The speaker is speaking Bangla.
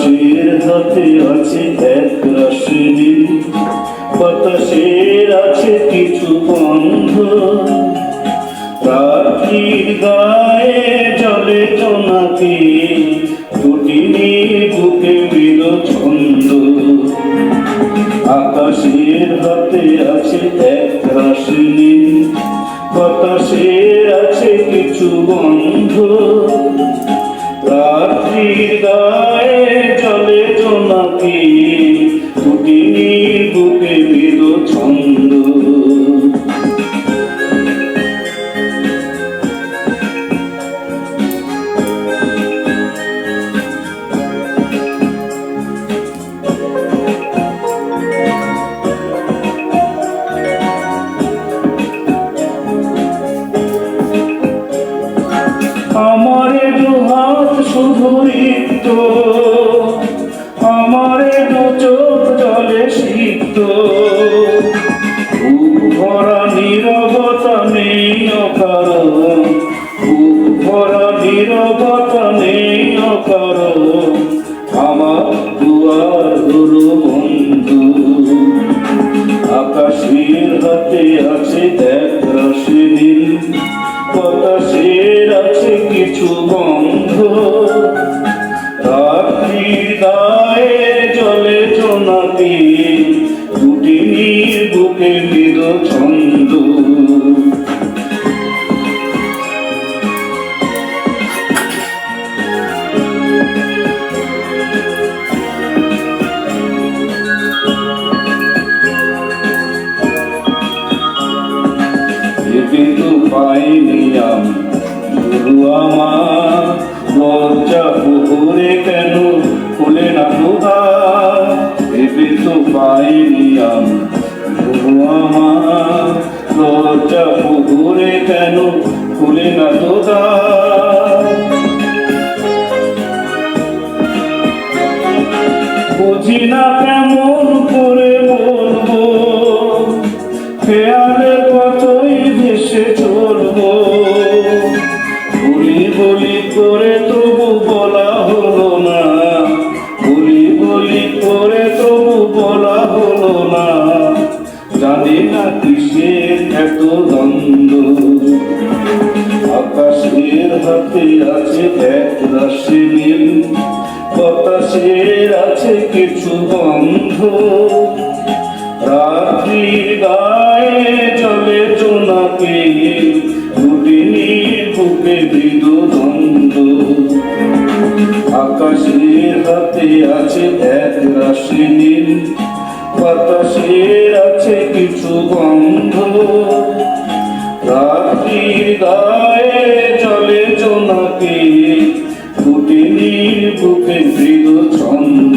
আকাশের হাতে আছে এক রাশি বাতাসের আছে কিছু বন্ধ। রাত্রির গায়ে জলে জোনাকি দুটিনি বুকে মৃল ছন্দ আকাশের হাতে আছে এক রাশি বাতাসের আছে কিছু বন্ধ। রাত্রির গায়ে জোনাকি দুটিনি বুকে মৃল ছন্দ। আমারে দু শুধু রিক্ত ভরা নীরবতা নেই অকারণ বুক ভরা নীরবতা নেই অকারণ আমার দুয়ার হলো বন্ধু আকাশের হাতে আছে এক রাশি নীল বাতাসের আছে কিছু গন্ধ কিন্তু পাইনি আমি। গুরু আমার লজ্জা পুকুরে কেন খুলে না দুধার ভেবে তো পাইনি আমি। গুরু আমার লজ্জা পুকুরে কেন খুলে না দুধার বুঝি না কেমন করে বলব খেয়ালে করে তবু বলা হলো না। বলি বলি করে তবু বলা হলো না। জানি না কিসের এত দ্বন্দ্ব। আকাশের হাতে আছে এক রাশি নীল। বাতাসের আছে কিছু গন্ধ। আছে এক রাশি বাতাসের আছে কিছু গন্ধ। রাত্রি গায়ে চলে চোনাকে ফুটে নীল বুকে মৃদ ছন্দ।